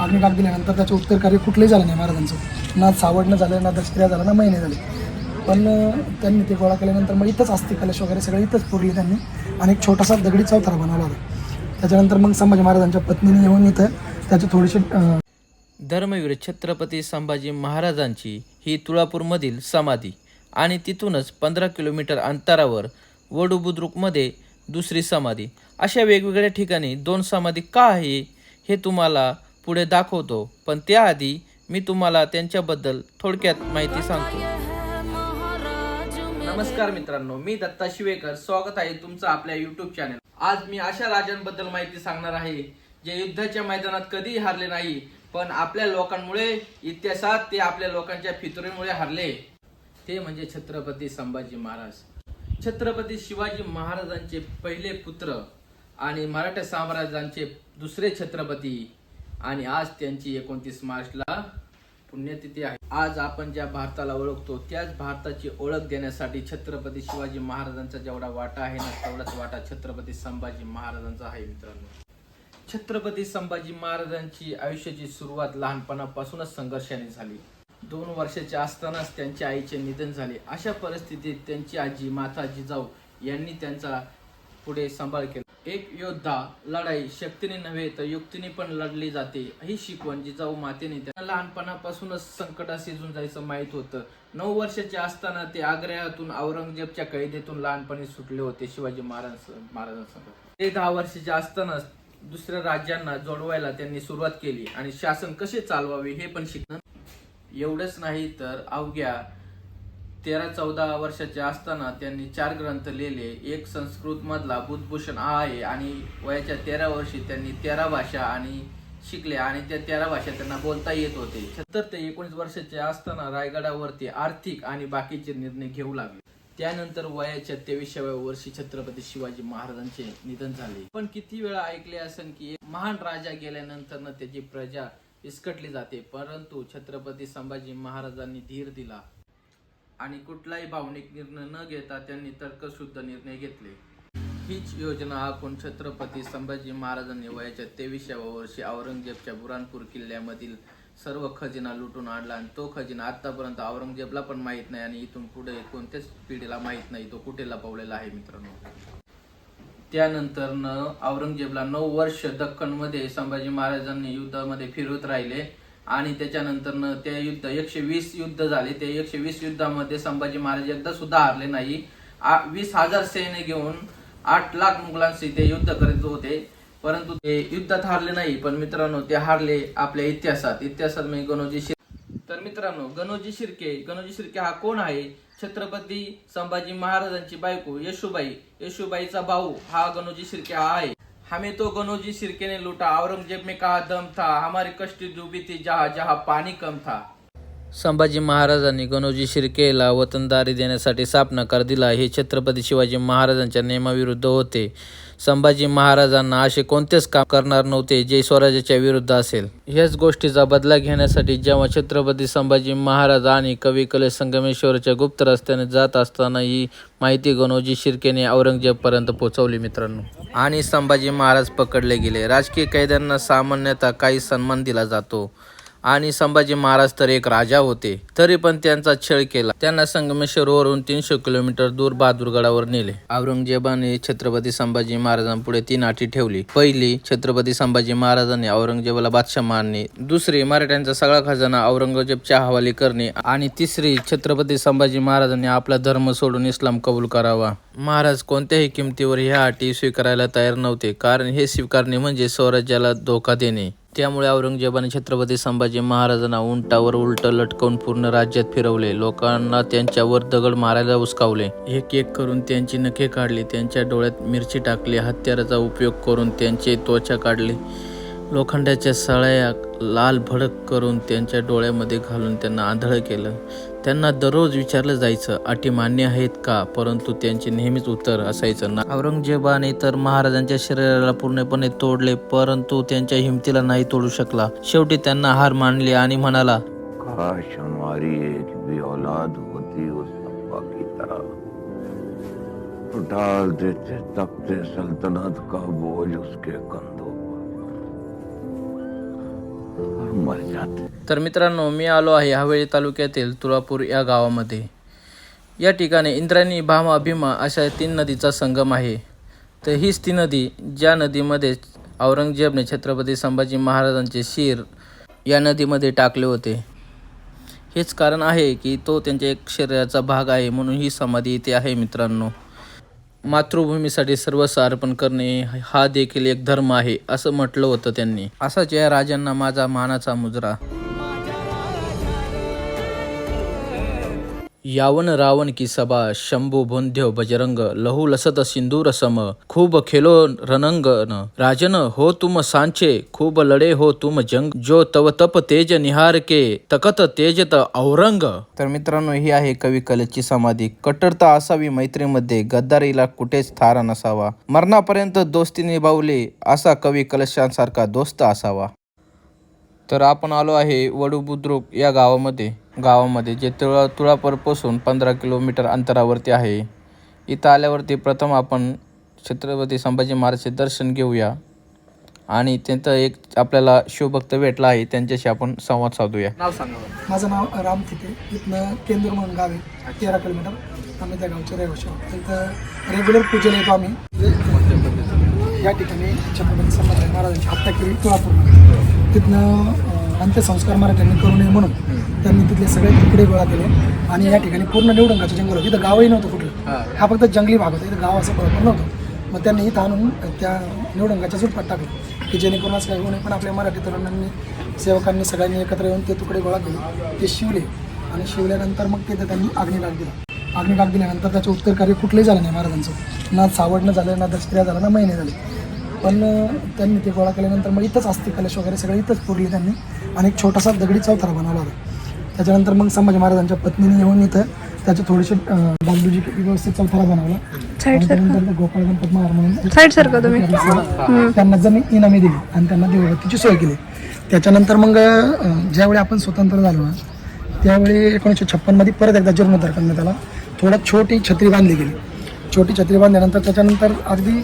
अग्निडाग दिल्यानंतर त्याचं उत्तर कार्य कुठलंही झालं नाही महाराजांचं. ना सावडणं झालं ना दशक्रिया झालं ना महिने झाले. पण त्यांनी ते गोळा केल्यानंतर मग इथंच असते कलश वगैरे सगळं इथंच पुरली त्यांनी आणि एक छोटासा दगडी चौथरा बनवला होता. त्याच्यानंतर मग संभाजी महाराजांच्या पत्नीने येऊन इथं त्याचे थोडेसे धर्मवीर छत्रपती संभाजी महाराजांची ही तुळापूरमधील समाधी आणि तिथूनच पंधरा किलोमीटर अंतरावर वडू बुद्रुकमध्ये दुसरी समाधी. अशा वेगवेगळ्या ठिकाणी दोन समाधी का आहे हे तुम्हाला पुढे दाखवतो. पण त्याआधी मी तुम्हाला त्यांच्याबद्दल थोडक्यात माहिती सांगतो. नमस्कार मित्रांनो मी दत्ता शिवेकर. स्वागत आहे तुमचं आपल्या युट्यूब चॅनल आज मी अशा राजांबद्दल माहिती सांगणार आहे जे युद्धाच्या मैदानात कधीही हारले नाही पण आपल्या लोकांमुळे इतिहासात ते आपल्या लोकांच्या फितुरीमुळे हारले. ते म्हणजे छत्रपती संभाजी महाराज. छत्रपती शिवाजी महाराजांचे पहिले पुत्र आणि मराठा साम्राज्यांचे दुसरे छत्रपती. आणि आज त्यांची एकोणतीस मार्चला पुण्यतिथी आहे. आज आपण ज्या भारताला ओळखतो त्याच भारताची ओळख देण्यासाठी छत्रपती शिवाजी महाराजांचा जेवढा वाटा आहे ना तेवढाच वाटा छत्रपती संभाजी महाराजांचा आहे मित्रांनो. छत्रपती संभाजी महाराजांची आयुष्याची सुरुवात लहानपणापासूनच संघर्षाने झाली. दोन वर्षाचे असतानाच त्यांच्या आईचे निधन झाले. अशा परिस्थितीत त्यांची आजी माता जिजाऊ यांनी त्यांचा पुढे सांभाळ केला. एक योद्धा लढाई शक्तीने नव्हे तर युक्तीने पण लढली जाते. ही शिकवण जिजाऊ मातेने त्यांना लहानपणापासूनच संकटाशी जायचं माहीत होतं. नऊ वर्षाचे असताना ते आग्र्यातून औरंगजेबच्या कैदेतून लहानपणी सुटले होते. शिवाजी महाराज ते दहा वर्षाचे असतानाच दुसऱ्या राज्यांना जोडवायला त्यांनी सुरुवात केली आणि शासन कसे चालवावे हे पण शिकणं एवढंच नाही तर अवघ्या तेरा चौदा वर्षाचे असताना त्यांनी चार ग्रंथ लिहिले. एक संस्कृत मधला हा आहे आणि वयाच्या तेरा वर्षी त्यांनी तेरा भाषा आणि शिकले आणि त्या तेरा भाषा त्यांना बोलता येत होते. सत्तर ते एकोणीस वर्षाचे असताना रायगडावरती आर्थिक आणि बाकीचे निर्णय घेऊ लागले. त्यानंतर वयाच्या तेविसाव्या वर्षी छत्रपती शिवाजी महाराजांचे निधन झाले. पण किती वेळा ऐकले असेल की महान राजा गेल्यानंतर त्याची प्रजा विस्कटली जाते. परंतु छत्रपती संभाजी महाराजांनी धीर दिला. आणि कुठलाही भावनिक निर्णय न घेता त्यांनी तर्कशुद्ध निर्णय घेतले. हीच योजना आखून छत्रपती संभाजी महाराजांनी वयाच्या तेविसाव्या वर्षी औरंगजेबच्या बुरानपूर किल्ल्यामधील सर्व खजिना लुटून आणला आणि तो खजिना आतापर्यंत औरंगजेबला पण माहीत नाही आणि इथून पुढे कोणत्याच पिढीला माहीत नाही तो कुठे लपवलेला आहे मित्रांनो. त्यानंतर न औरंगजेबला नऊ वर्ष दख्खनमध्ये संभाजी महाराजांनी युद्धामध्ये फिरत राहिले. आणि त्याच्यानंतर त्या ते युद्ध एकशे वीस युद्ध झाले. ते एकशे वीस युद्धामध्ये संभाजी महाराज एकदा सुद्धा हारले नाही. वीस हजार सैन्य घेऊन आठ लाख मुघलांशी ते युद्ध करीत होते. परंतु ते युद्धात हारले नाही. पण मित्रांनो ते हारले आपल्या इतिहासात. इतिहासात म्हणजे गणोजी शिर्के तर मित्रांनो गणोजी शिर्के गणोजी शिर्के हा कोण आहे? छत्रपती संभाजी महाराजांची बायको येशुबाई. येशुबाईचा भाऊ हा गणोजी शिर्के हा आहे. हमें तो गणोजी सिरके ने लूटा औरंगजेब में कहा दम था हमारी कष्ट डूबी थी जहा जहा पानी कम था। संभाजी महाराजांनी गणोजी शिर्केला वतनदारी देण्यासाठी साप नकार दिला. हे छत्रपती शिवाजी महाराजांच्या नियमाविरुद्ध होते. संभाजी महाराजांना असे कोणतेच काम करणार नव्हते जे स्वराज्याच्या विरुद्ध असेल. ह्याच गोष्टीचा बदला घेण्यासाठी जेव्हा छत्रपती संभाजी महाराज आणि कवी कले संगमेश्वरच्या गुप्त रस्त्याने जात असताना ही माहिती गणोजी शिर्केने औरंगजेबपर्यंत पोहोचवली मित्रांनो. आणि संभाजी महाराज पकडले गेले. राजकीय कैद्यांना सामान्यतः काही सन्मान दिला जातो. आणि संभाजी महाराज तर एक राजा होते. तरी पण त्यांचा छळ केला. त्यांना संगमेश्वरवरून तीनशे किलोमीटर दूर बहादूरगडावर नेले. औरंगजेबाने छत्रपती संभाजी महाराजांपुढे तीन अटी ठेवली. पहिली छत्रपती संभाजी महाराजांनी औरंगजेबाला बादशाह मारणे. दुसरी मराठ्यांचा सगळा खजाना औरंगजेबच्या हवाली करणे. आणि तिसरी छत्रपती संभाजी महाराजांनी आपला धर्म सोडून इस्लाम कबूल करावा. महाराज कोणत्याही किमतीवर ह्या अटी स्वीकारायला तयार नव्हते. कारण हे स्वीकारणे म्हणजे स्वराज्याला धोका देणे. त्यामुळे औरंगजेबाने छत्रपती संभाजी महाराजांना उंटावर उलट लटकवून पूर्ण राज्यात फिरवले. लोकांना त्यांच्यावर दगड मारायला उचकावले एक एक करून त्यांची नखे काढली त्यांच्या डोळ्यात मिरची टाकली हत्याराचा उपयोग करून त्यांचे त्वचा काढली. लोखंडाच्या सळया लाल भडक करून त्यांच्या डोळ्यामध्ये घालून त्यांना आंधळ केलं. त्यांना दररोज विचारलं जायचं अटी मान्य आहेत का? परंतु त्यांचे नेहमीच उत्तर असायचं ना. औरंगजेबाने तर महाराजांच्या शरीराला पूर्णपणे तोडले परंतु त्यांच्या हिमतीला नाही तोडू शकला. शेवटी त्यांना हार मानली आणि म्हणाला काश हमारी एक भी औलाद होती उस की तरह. देते सल्तनत का बोझ उसके कंधों तर मित्रांनो मी आलो आहे हवेली तालुक्यातील तुळापूर या गावामध्ये. या ठिकाणी इंद्रायणी भामा भीमा अशा तीन नदीचा संगम आहे. तर हीच ती नदी ज्या नदीमध्ये औरंगजेबने छत्रपती संभाजी महाराजांचे शिर या नदीमध्ये टाकले होते. हेच कारण आहे की तो त्यांच्या एक शरीराचा भाग आहे म्हणून ही समाधी इथे आहे मित्रांनो. मातृभूमीसाठी सर्वस्व अर्पण करणे हा देखील एक धर्म आहे असं म्हटलं होतं त्यांनी. असाच या राजांना माझा मानाचा मुजरा. यावन रावण की सभा शंभू भोंध्य बजरंग लहू लसत सिंदूर सम खूब खेलो रणंगन राजन हो तुम सांचे खूब लढे हो तुम जंग। जो तव तप तेज निहार के तकत तेजत औरंग। तर मित्रांनो ही आहे कवी कलेची समाधी. कट्टरता असावी मैत्रीमध्ये गद्दारीला कुठेच थारा नसावा. मरणापर्यंत दोस्ती निभावली असा कवी कलशांसारखा दोस्त असावा. तर आपण आलो आहे वडू बुद्रुक या गावामध्ये. गावामध्ये जे तुळा तुळापूरपासून पंधरा किलोमीटर अंतरावरती आहे. इथं आल्यावरती प्रथम आपण छत्रपती संभाजी महाराजचे दर्शन घेऊया. आणि तिथं एक आपल्याला शिवभक्त भेटला आहे त्यांच्याशी आपण संवाद साधूया. नाव सांगा. माझं नाव राम थिटे इथनं केंद्र म्हणून गाव आहे तेरा किलोमीटर. आम्ही त्या गावचे रहिवाशी आहोत. इथं रेग्युलर पूजेला येतो आम्ही. या ठिकाणी छत्रपती संभाजी महाराजांची हत्या केली तुळापूर तिथनं अं, अंत्यसंस्कार मराठ्यांनी करू नये म्हणून त्यांनी तिथले सगळे तुकडे गोळा केले आणि या ठिकाणी पूर्ण निवडणुकाचं जंगल होतं. इथं गावही नव्हतं कुठलं. हा. फक्त जंगली भाग होता. इथं गाव असं बरोबर नव्हतं. मग त्यांनी इथं आणून त्या निवडणुकाच्या झुटपात टाकलं की जेणेकरून असं काही होऊ नये. पण आपल्या मराठी तरुणांनी सेवकांनी सगळ्यांनी एकत्र येऊन ते तुकडे गोळा केले. ते शिवले. आणि शिवल्यानंतर मग तिथं त्यांनी अग्निडाग दिला. अग्निडाग दिल्यानंतर त्याचं उत्तर कार्य कुठलंही झालं नाही महाराजांचं. ना सावडणं झालं ना दशक्रिया झालं ना महिने झाले. पण त्यांनी ते गोळा केल्यानंतर मग इथंच अस्थि कलश वगैरे सगळं इथंच पुरली त्यांनी. आणि एक छोटासा दगडी चौथरा बनवला होता. त्याच्यानंतर मग संभाजी महाराजांच्या पत्नीने येऊन इथं त्याचे थोडेसे डागडुजी व्यवस्थित चौथरा बनवला. त्यानंतर गोपाळ गणपत महाराज म्हणून त्यांना जमीन इनामी दिली आणि त्यांना देवभक्तीची सोय केली. त्याच्यानंतर मग ज्यावेळी आपण स्वतंत्र झालो ना त्यावेळी एकोणीसशे छप्पनमध्ये परत एकदा जीर्णोद्धार करण्यात आला. थोडा छोटी छत्री बांधली गेली. छोटी छत्री बांधल्यानंतर त्याच्यानंतर अगदी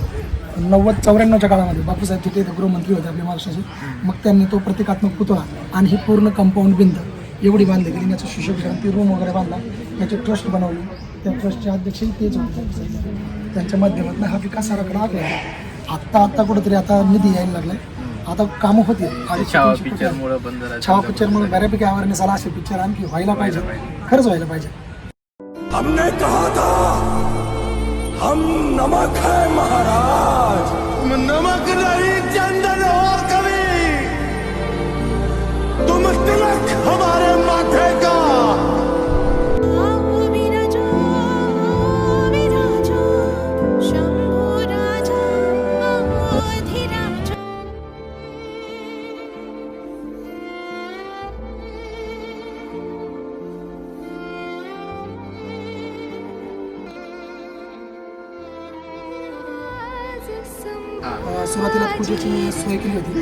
नव्वद चौऱ्याण्णवच्या काळामध्ये बापूसाहेब तिथे गृहमंत्री होते आपल्या महाराष्ट्राचे. मग त्यांनी तो प्रतिकात्मक पुतळा आणि ही पूर्ण कंपाऊंड भिंत एवढी बांधली गेली. याचं सुशोभीकरण ती रूम वगैरे बांधला. त्याची ट्रस्ट बनवली. त्या ट्रस्टचे अध्यक्षही तेच होते. बापूसाहेब. त्यांच्या माध्यमातून हा विकास आराखडा आखला. आत्ता आत्ता कुठेतरी आता निधी यायला लागलाय. आता कामं राहतं. छावा पिक्चरमुळे बऱ्यापैकी अवेअरनेस आला असे पिक्चर आणखी व्हायला पाहिजे. खरंच व्हायला पाहिजे. हमने कहा था हम नमक है महाराज। तुम नमक नहीं चंदन हो कभी तुम तिलक हमारे माथे का। अं, सुरुवातीला पूजेची सोय केली होती. ती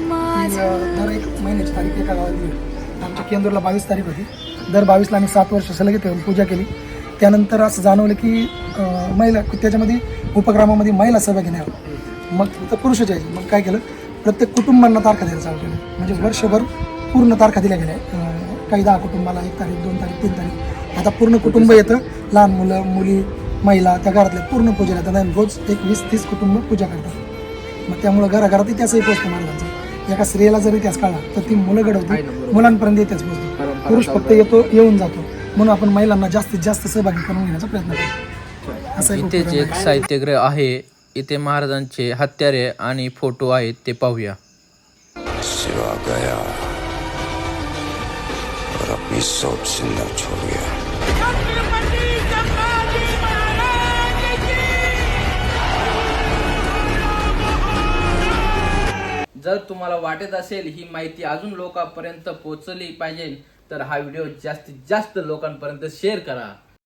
अं, दर एक महिन्याची तारीख एका गावात दिली होती. आमच्या केंद्रला बावीस तारीख होती. दर बावीसला आम्ही सात वर्ष सलग येऊन पूजा केली. त्यानंतर असं जाणवलं की अं, महिला त्याच्यामध्ये उपक्रमामध्ये महिला सहभागी होत. मग फक्त पुरुषच यायचे मग काय केलं? प्रत्येक कुटुंबांना तारखा द्यायला चालू केलं. म्हणजे वर्षभर पूर्ण तारखा दिल्या गेल्या. अं, काही दहा कुटुंबाला एक तारीख दोन तारीख तीन तारीख. आता पूर्ण कुटुंब. येतं. लहान मुलं मुली महिला त्या घरातल्या पूर्ण पूजेला येतात. आणि रोज एक वीस तीस कुटुंब पूजा करतात. मग त्यामुळं घराघरात इतिहासही पोचतो महाराजांचा एका स्त्रियाला जर इतिहास कळला तर ती मुलं घडवते. मुलांपर्यंत इतिहास पोचतो पुरुष फक्त येतो येऊन जातो. म्हणून आपण महिलांना जास्तीत जास्त सहभागी करून घेण्याचा प्रयत्न करतो. असं इथेच एक साहित्यगृह आहे. इथे महाराजांचे हत्यारे आणि फोटो आहेत ते पाहूया. सिवा गया और अपनी सोच से न छोड़ गया। जर तुम्हाला वाटत असेल ही माहिती अजून लोकांपर्यंत पोहोचली पाहिजे तर हा व्हिडिओ जास्तीत जास्त लोकांपर्यंत शेअर करा.